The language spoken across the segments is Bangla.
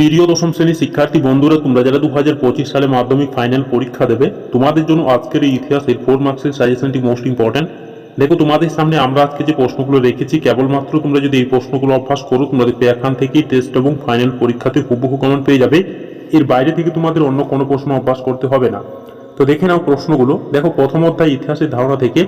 প্রিয় দশম শ্রেণির শিক্ষার্থী বন্ধুরা, তোমরা যারা দু হাজার পঁচিশ সালে মাধ্যমিক ফাইনাল পরীক্ষা দেবে, তোমাদের জন্য আজকের এই ইতিহাসের ফোর মার্কসের সাজেশনটি মোস্ট ইম্পর্ট্যান্ট দেখো, তোমাদের সামনে আমরা আজকে যে প্রশ্নগুলো রেখেছি, কেবলমাত্র তোমরা যদি এই প্রশ্নগুলো অভ্যাস করো তোমরা দেখবে থেকেই টেস্ট এবং ফাইনাল পরীক্ষাতে হুবহু কমন পেয়ে যাবে। এর বাইরে থেকে তোমাদের অন্য কোনো প্রশ্ন অভ্যাস করতে হবে না। তো দেখে নাও প্রশ্নগুলো। দেখো, প্রথম অধ্যায় ইতিহাসের ধারণা থেকে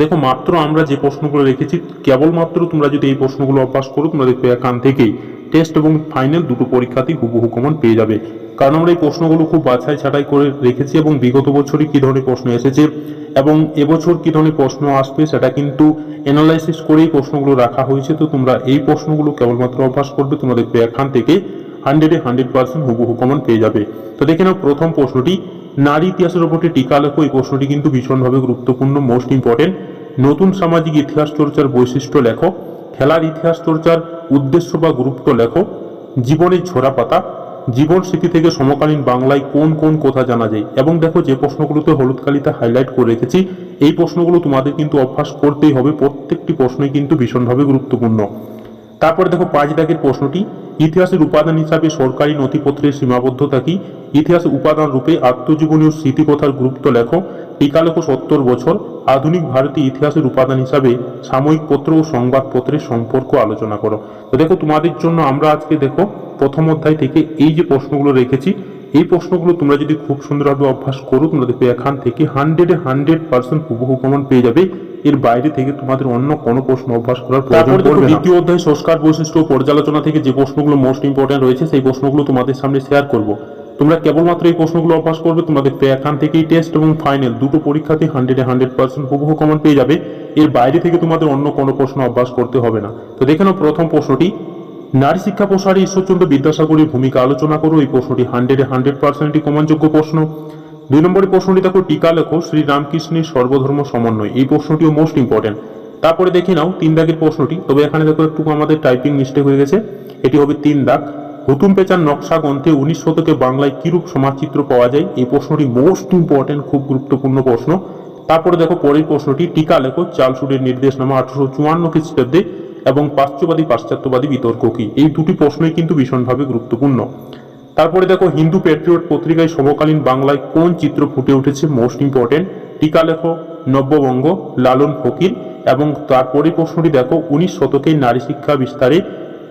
দেখো, মাত্র আমরা যে প্রশ্নগুলো রেখেছি, কেবলমাত্র তোমরা যদি এই প্রশ্নগুলো অভ্যাস করো তোমরা দেখবে থেকেই টেস্ট এবং ফাইনাল দুটো পরীক্ষাতেই হুবহু কমন পেয়ে যাবে। কারণ আমরা এই প্রশ্নগুলো খুব বাছাই ছাঁটাই করে রেখেছি এবং বিগত বছরই কী ধরনের প্রশ্ন এসেছে এবং এবছর কী ধরনের প্রশ্ন আসবে সেটা কিন্তু অ্যানালাইসিস করেই প্রশ্নগুলো রাখা হয়েছে। তো তোমরা এই প্রশ্নগুলো কেবলমাত্র অভ্যাস করবে তোমরা দেখবে এখান থেকে হান্ড্রেডে হান্ড্রেড পার্সেন্ট হুবহু কমন পেয়ে যাবে। তো দেখে নাও প্রথম প্রশ্নটি, নারী ইতিহাসের উপর টিকা লেখো। এই প্রশ্নটি কিন্তু ভীষণভাবে গুরুত্বপূর্ণ মোস্ট ইম্পর্টেন্ট নতুন সামাজিক ইতিহাস চর্চার বৈশিষ্ট্য লেখো। খেলার ইতিহাস চর্চার উদ্দেশ্য বা গুরুত্ব লেখো। জীবনের ঝরা পাতা। জীবন স্মৃতি থেকে সমকালীন বাংলায় কোন কোন কথা জানা যায়? এবং দেখো যে প্রশ্নগুলোতে হলুদ কালিতে হাইলাইট করে রেখেছি। এই প্রশ্নগুলো তোমাদের কিন্তু অভ্যাস করতেই হবে। প্রত্যেকটি প্রশ্নই কিন্তু ভীষণভাবে গুরুত্বপূর্ণ। তারপরে দেখো পাঁচ দাগের প্রশ্নটি। ইতিহাসের উপাদান হিসাবে সরকারি নথিপত্রের সীমাবদ্ধতা কি? ইতিহাসের উপাদান রূপে আত্মজীবনী ও স্মৃতিকথার গুরুত্ব লেখো। টিকা লেখো সত্তর বছর। আধুনিক ভারতীয় ইতিহাসের উপাদান হিসাবে সাময়িক পত্র ও সংবাদপত্রের সম্পর্ক আলোচনা করো। তো দেখো তোমাদের জন্য আমরা আজকে দেখো প্রথম অধ্যায় থেকে এই যে প্রশ্নগুলো রেখেছি এই প্রশ্নগুলো তোমরা যদি খুব সুন্দরভাবে অভ্যাস করো তোমরা দেখবে এখান থেকে হান্ড্রেডে হান্ড্রেড পার্সেন্ট হুবহু কমন পেয়ে যাবে। এর বাইরে থেকে তোমাদের অন্য কোনো প্রশ্ন অভ্যাস করার প্রয়োজন পড়বে না। দ্বিতীয় অধ্যায় সংস্কার বৈশিষ্ট্য ও পর্যালোচনা থেকে যে প্রশ্নগুলো মোস্ট ইম্পর্টেন্ট রয়েছে সেই প্রশ্নগুলো তোমাদের সামনে শেয়ার করব। তোমরা কেবলমাত্র এই প্রশ্নগুলো অভ্যাস করবে, তোমরা দেখবে এখান থেকেই টেস্ট এবং ফাইনাল দুটো পরীক্ষাতে হান্ড্রেডে হান্ড্রেড পার্সেন্ট হুবহু কমন পেয়ে যাবে। এর বাইরে থেকে তোমাদের অন্য কোনো প্রশ্ন অভ্যাস করতে হবে না। তো দেখে নাও প্রথম প্রশ্নটি। নারী শিক্ষা প্রসারে ঈশ্বরচন্দ্র বিদ্যাসাগরের ভূমিকা আলোচনা করো। এই প্রশ্নটি হান্ড্রেডে হান্ড্রেড পার্সেন্টই কমনযোগ্য প্রশ্ন। দুই নম্বরের প্রশ্নটি দেখো, টিকা লেখো শ্রীরামকৃষ্ণের সর্বধর্ম সমন্বয়। এই প্রশ্নটিও মোস্ট ইম্পর্টেন্ট তারপরে দেখে নাও তিন দাগের প্রশ্নটি। তবে এখানে দেখো একটু আমাদের টাইপিং মিস্টেক হয়ে গেছে। এটি হবে তিন দাগ। হুতুম পেচার নকশা গ্রন্থে উনিশ শতকে বাংলায় কিরূপ সমাজচিত্র পাওয়া যায়? এই প্রশ্নটি মোস্ট ইম্পর্টেন্ট খুব গুরুত্বপূর্ণ প্রশ্ন। তারপরে দেখো, পরের প্রশ্নটি, টিকা লেখো চালসুরের নির্দেশনামা আঠারোশো চুয়ান্ন খ্রিস্টাব্দে এবং পাশ্চাত্যবাদী পাশ্চাত্যবাদী বিতর্ক কি? এই দুটি প্রশ্নই কিন্তু ভীষণভাবে গুরুত্বপূর্ণ। তারপরে দেখো, হিন্দু প্যাট্রিয়ট পত্রিকায় সমকালীন বাংলায় কোন চিত্র ফুটে উঠেছে? মোস্ট ইম্পর্টেন্ট টিকা লেখো, নব্যবঙ্গ, লালন ফকির এবং তারপরে প্রশ্নটি দেখো, উনিশ শতকে নারী শিক্ষা বিস্তারে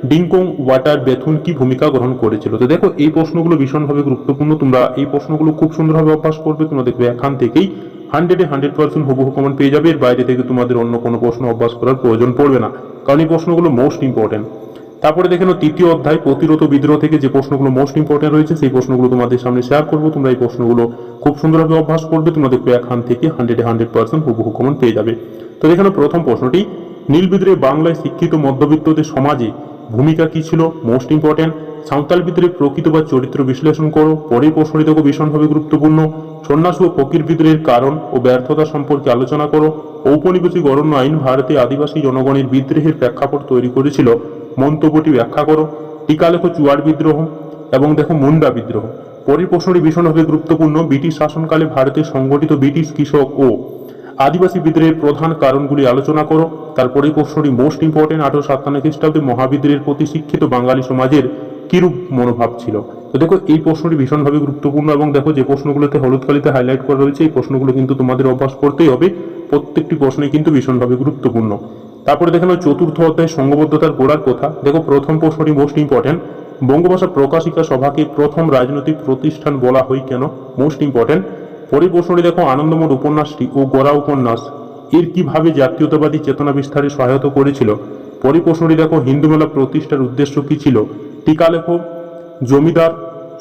ডিংকং ওয়াটার বেথুন কি ভূমিকা গ্রহণ করেছিল? তো দেখো, এই প্রশ্নগুলো ভীষণভাবে গুরুত্বপূর্ণ। তোমরা এই প্রশ্নগুলো খুব সুন্দরভাবে অভ্যাস করবে, তোমরা দেখবে এখান থেকেই হান্ড্রেডে হান্ড্রেড পার্সেন্ট হুবহু কমন পেয়ে যাবে। এর বাইরে থেকে তোমাদের অন্য কোনো প্রশ্ন অভ্যাস করার প্রয়োজন পড়বে না, কারণ এই প্রশ্নগুলো মোস্ট ইম্পর্টেন্ট তারপরে দেখে নাও, তৃতীয় অধ্যায়, প্রতিরোধ বিদ্রোহ থেকে যে প্রশ্নগুলো মোস্ট ইম্পর্টেন্ট রয়েছে, সেই প্রশ্নগুলো তোমাদের সামনে শেয়ার করব। তোমরা এই প্রশ্নগুলো খুব সুন্দরভাবে অভ্যাস করবে, তোমরা দেখবে এখান থেকে হান্ড্রেডে হান্ড্রেড পার্সেন্ট হুবহু কমন পেয়ে যাবে। তো দেখে নাও, প্রথম প্রশ্নটি, নীল বিদ্রোহে বাংলায় শিক্ষিত মধ্যবিত্তদের সমাজে ভূমিকা কি ছিল? মোস্ট ইম্পর্টেন্ট সাঁওতাল বিদ্রোহের প্রকৃত বা চরিত্র বিশ্লেষণ করো। পরে দেখো ভীষণভাবে গুরুত্বপূর্ণ। সন্ন্যাস ও ফকির বিদ্রোহের কারণ ও ব্যর্থতা সম্পর্কে আলোচনা করো। ঔপনিবেশিক অরণ্য আইন ভারতে আদিবাসী জনগণের বিদ্রোহের প্রেক্ষাপট তৈরি করেছিল। মন্তব্যটি ব্যাখ্যা করো। টিকা লেখো চুয়ার বিদ্রোহ এবং দেখো মুন্ডা বিদ্রোহ। পরের প্রশ্নটি ভীষণভাবে গুরুত্বপূর্ণ। ব্রিটিশ শাসনকালে ভারতে সংগঠিত ব্রিটিশ কৃষক ও আদিবাসী বিদ্রোহের প্রধান কারণগুলি আলোচনা করো। তারপরে প্রশ্নটি মোস্ট ইম্পর্টেন্ট আঠারো সাতান্ন খ্রিস্টাব্দে মহাবিদ্রোহের প্রতি শিক্ষিত বাঙালি সমাজের কিরূপ মনোভাব ছিল। তো দেখো, এই প্রশ্নটি ভীষণভাবে গুরুত্বপূর্ণ এবং দেখো, যে প্রশ্নগুলোতে হলুদ কালিতে হাইলাইট করা রয়েছে, এই প্রশ্নগুলো কিন্তু তোমাদের অভ্যাস করতেই হবে। প্রত্যেকটি প্রশ্নই কিন্তু ভীষণভাবে গুরুত্বপূর্ণ। তারপরে দেখে নাও, চতুর্থ অধ্যায় সংঘবদ্ধতার গোড়ার কথা। দেখো, প্রথম প্রশ্নটি মোস্ট ইম্পর্টেন্ট বঙ্গভাষা প্রকাশিকা সভাকে প্রথম রাজনৈতিক প্রতিষ্ঠান বলা হয় কেন? মোস্ট ইম্পর্টেন্ট পরের প্রশ্নটি দেখো আনন্দমঠ উপন্যাসটি ও গোড়া উপন্যাস। এর কীভাবে জাতীয়তাবাদী চেতনা বিস্তারে সহায়তা করেছিল? পরের প্রশ্নটি দেখো হিন্দু মেলা প্রতিষ্ঠার উদ্দেশ্য কি ছিল? টিকা লেখো, জমিদার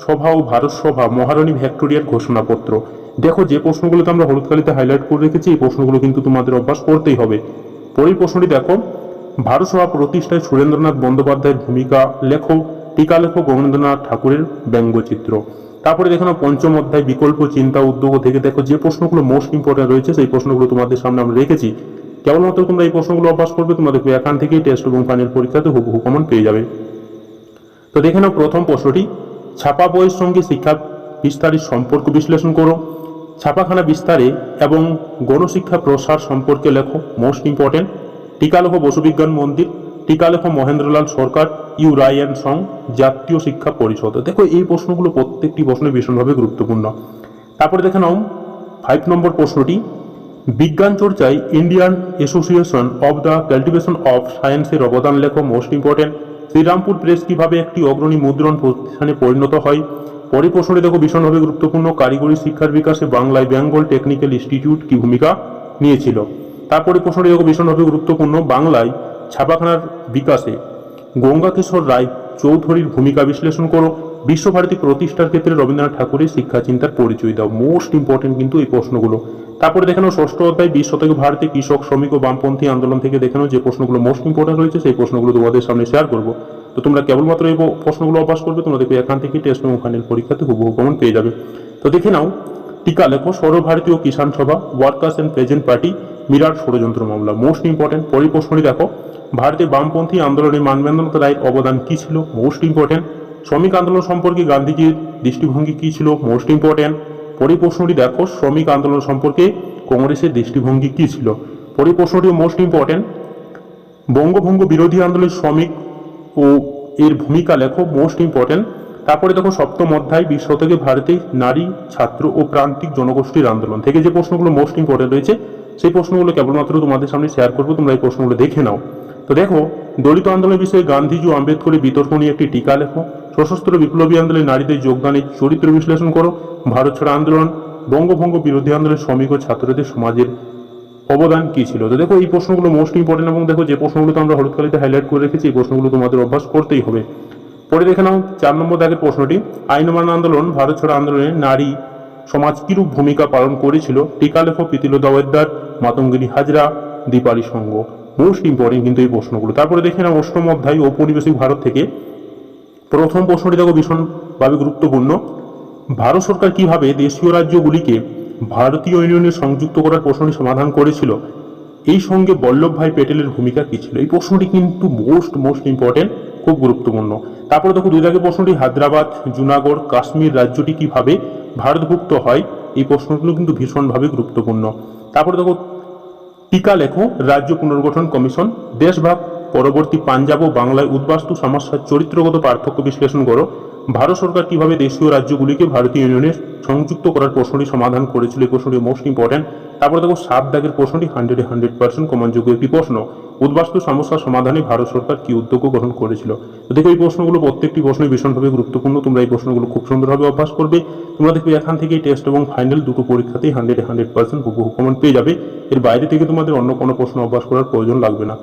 সভা ও ভারত সভা মহারানী ভিক্টোরিয়ার ঘোষণাপত্র। দেখো যে প্রশ্নগুলোতে আমরা হলুদ কালিতে হাইলাইট করে রেখেছি, এই প্রশ্নগুলো কিন্তু তোমাদের অভ্যাস করতেই হবে। পরের প্রশ্নটি দেখো, ভারত সভা প্রতিষ্ঠায় সুরেন্দ্রনাথ বন্দ্যোপাধ্যায়ের ভূমিকা লেখো, টিকা লেখো গণেন্দ্রনাথ ঠাকুরের ব্যঙ্গচিত্র। তারপরে দেখো না, পঞ্চম অধ্যায়, বিকল্প চিন্তা, উদ্যোগ থেকে দেখো যে প্রশ্নগুলো মোস্ট ইম্পর্টেন্ট রয়েছে, সেই প্রশ্নগুলো তোমাদের সামনে আমরা রেখেছি। কেবলমাত্র তোমরা এই প্রশ্নগুলো অভ্যাস করবে তোমাদের এখান থেকেই টেস্ট এবং ফাইনাল পরীক্ষাতে হুবহু কমন পেয়ে যাবে। তো দেখে নাও প্রথম প্রশ্নটি, ছাপা বইয়ের সঙ্গে শিক্ষা বিস্তারের সম্পর্ক বিশ্লেষণ করো। ছাপাখানা বিস্তারে এবং গণশিক্ষা প্রসার সম্পর্কে লেখো মোস্ট ইম্পর্টেন্ট টিকা লেখো বসুবিজ্ঞান মন্দির টিকালেখ মহেন্দ্রলাল সরকার, ইউ রায়ন সং, জাতীয় শিক্ষা পরিষদ। দেখো, এই প্রশ্নগুলো প্রত্যেকটি প্রশ্ন ভীষণভাবে গুরুত্বপূর্ণ। তারপরে দেখে নাও ফাইভ নম্বর প্রশ্নটি, বিজ্ঞান চর্চায় Indian association of the cultivation of সায়েন্সের অবদান লেখ মোস্ট ইম্পর্টেন্ট শ্রীরামপুর প্রেস কীভাবে একটি অগ্রণী মুদ্রণ প্রতিষ্ঠানে পরিণত হয়? পরে প্রশ্নটি দেখো, ভীষণভাবে গুরুত্বপূর্ণ, কারিগরি শিক্ষার বিকাশে বাংলায় বেঙ্গল টেকনিক্যাল ইনস্টিটিউট কি ভূমিকা নিয়েছিল? তারপরে প্রশ্নটি দেখো, ভীষণভাবে গুরুত্বপূর্ণ, বাংলায় ছাপাখানার বিকাশে গঙ্গাকিশোর রায় চৌধুরীর ভূমিকা বিশ্লেষণ করো। বিশ্বভারতী প্রতিষ্ঠার ক্ষেত্রে রবীন্দ্রনাথ ঠাকুরের শিক্ষা চিন্তার পরিচয় দাও। মোস্ট ইম্পর্টেন্ট কিন্তু এই প্রশ্নগুলো। তারপরে দেখানো ষষ্ঠ অধ্যায়, বিশ শতকে ভারতে কৃষক, শ্রমিক ও বামপন্থী আন্দোলন থেকে দেখানো যে প্রশ্নগুলো মোস্ট ইম্পর্টেন্ট রয়েছে, সেই প্রশ্নগুলো তোমাদের সামনে শেয়ার করব। তো তোমরা কেবলমাত্র এই প্রশ্নগুলো অভ্যাস করবে, তোমরা দেখবে এখান থেকে টেস্ট এবং ফাইনাল পরীক্ষাতে হুবহু প্রমাণ পেয়ে যাবে। তো দেখে নাও, টিকা লেখো, সর্বভারতীয় Kisan Sabha workers and peasants party Meerut ষড়যন্ত্র মামলা। মোস্ট ইম্পর্টেন্ট পরের প্রশ্নটি দেখো। ভারতে বামপন্থী আন্দোলনে মানবেন্দ্রনাথ রায়ের অবদান কী ছিল? মোস্ট ইম্পর্টেন্ট শ্রমিক আন্দোলন সম্পর্কে গান্ধীজির দৃষ্টিভঙ্গি কী ছিল? মোস্ট ইম্পর্টেন্ট পরের প্রশ্নটি দেখো, শ্রমিক আন্দোলন সম্পর্কে কংগ্রেসের দৃষ্টিভঙ্গি কী ছিল? পরের প্রশ্নটি মোস্ট ইম্পর্টেন্ট বঙ্গভঙ্গ বিরোধী আন্দোলনের শ্রমিক ও এর ভূমিকা লেখো মোস্ট ইম্পর্টেন্ট তারপরে দেখো, সপ্তম অধ্যায়, বিশ শতকে ভারতে নারী, ছাত্র ও প্রান্তিক জনগোষ্ঠীর আন্দোলন। থেকে যে প্রশ্নগুলো মোস্ট ইম্পর্টেন্ট রয়েছে, সেই প্রশ্নগুলো কেবলমাত্র তোমাদের সামনে শেয়ার করব, তোমরা এই প্রশ্নগুলো দেখে নাও। তো দেখো, দলিত আন্দোলনের বিষয়ে গান্ধীজি ও আম্বেদকরের বিতর্ক নিয়ে একটি টিকা লেখো। সশস্ত্র বিপ্লবী আন্দোলনে নারীদের যোগদানের চরিত্র বিশ্লেষণ করো। ভারত ছাড়া আন্দোলন, বঙ্গভঙ্গ বিরোধী আন্দোলনের শ্রমিক ও ছাত্রদের সমাজের অবদান কি ছিল? তো দেখো, এই প্রশ্নগুলো মোস্ট ইম্পর্টেন্ট এবং দেখো, যে প্রশ্নগুলো তো আমরা হলুদ হাইলাইট করে রেখেছি, এই প্রশ্নগুলো তোমাদের অভ্যাস করতেই হবে। পরে দেখে নাও, চার নম্বর দাগের প্রশ্নটি আইনমান আন্দোলন, ভারত ছাড়ো আন্দোলনে নারী সমাজ কিরূপ ভূমিকা পালন করেছিল? টিকা লেখো পিতিল দাওয়েদার মাতঙ্গিনী হাজরা, দীপালি সংঘ মোস্ট ইম্পর্টেন্ট কিন্তু এই প্রশ্নগুলো। তারপরে দেখে নাও অষ্টম অধ্যায়, ঔপনিবেশিক ভারত থেকে। প্রথম প্রশ্নটি দেখো ভীষণভাবে গুরুত্বপূর্ণ। ভারত সরকার কীভাবে দেশীয় রাজ্যগুলিকে ভারতীয় ইউনিয়নে সংযুক্ত করার প্রশ্নটি সমাধান করেছিল? এই সঙ্গে বল্লভভাই প্যাটেলের ভূমিকা কী ছিল? এই প্রশ্নটি কিন্তু মোস্ট মোস্ট ইম্পর্টেন্ট খুব গুরুত্বপূর্ণ। তারপরে দেখো দুই দাগের প্রশ্নটি, হায়দ্রাবাদ, জুনাগড়, কাশ্মীর রাজ্যটি কীভাবে ভারতভুক্ত হয়? এই প্রশ্নগুলো কিন্তু ভীষণভাবে গুরুত্বপূর্ণ। তারপরে দেখো টিকা লেখো, রাজ্য পুনর্গঠন কমিশন, দেশভাগ, পরবর্তী পাঞ্জাব ও বাংলায় উদ্বাস্তু সমস্যার চরিত্রগত পার্থক্য বিশ্লেষণ করো। ভারত সরকার কীভাবে দেশীয় রাজ্যগুলিকে ভারতীয় ইউনিয়নের সংযুক্ত করার প্রশ্নটি সমাধান করেছিল এই প্রশ্নটি মোস্ট ইম্পর্টেন্ট তারপরে দেখো, সাত দাগের প্রশ্নটি হান্ড্রেডে হান্ড্রেড পার্সেন্ট কমনযোগ্য একটি প্রশ্ন। উদ্বাস্তু সমস্যার সমাধানে ভারত সরকার কি উদ্যোগ গ্রহণ করেছিল? দেখো এই প্রশ্নগুলো প্রত্যেকটি প্রশ্নই ভীষণভাবে গুরুত্বপূর্ণ। তোমরা এই প্রশ্নগুলো খুব সুন্দরভাবে অভ্যাস করবে। তোমরা দেখবে এখান থেকে টেস্ট এবং ফাইনাল দুটো পরীক্ষাতেই হান্ড্রেড হান্ড্রেড পার্সেন্ট হুবহু কমন পেয়ে যাবে। এর বাইরে থেকে তোমাদের অন্য কোনো প্রশ্ন অভ্যাস করার প্রয়োজন লাগবে না।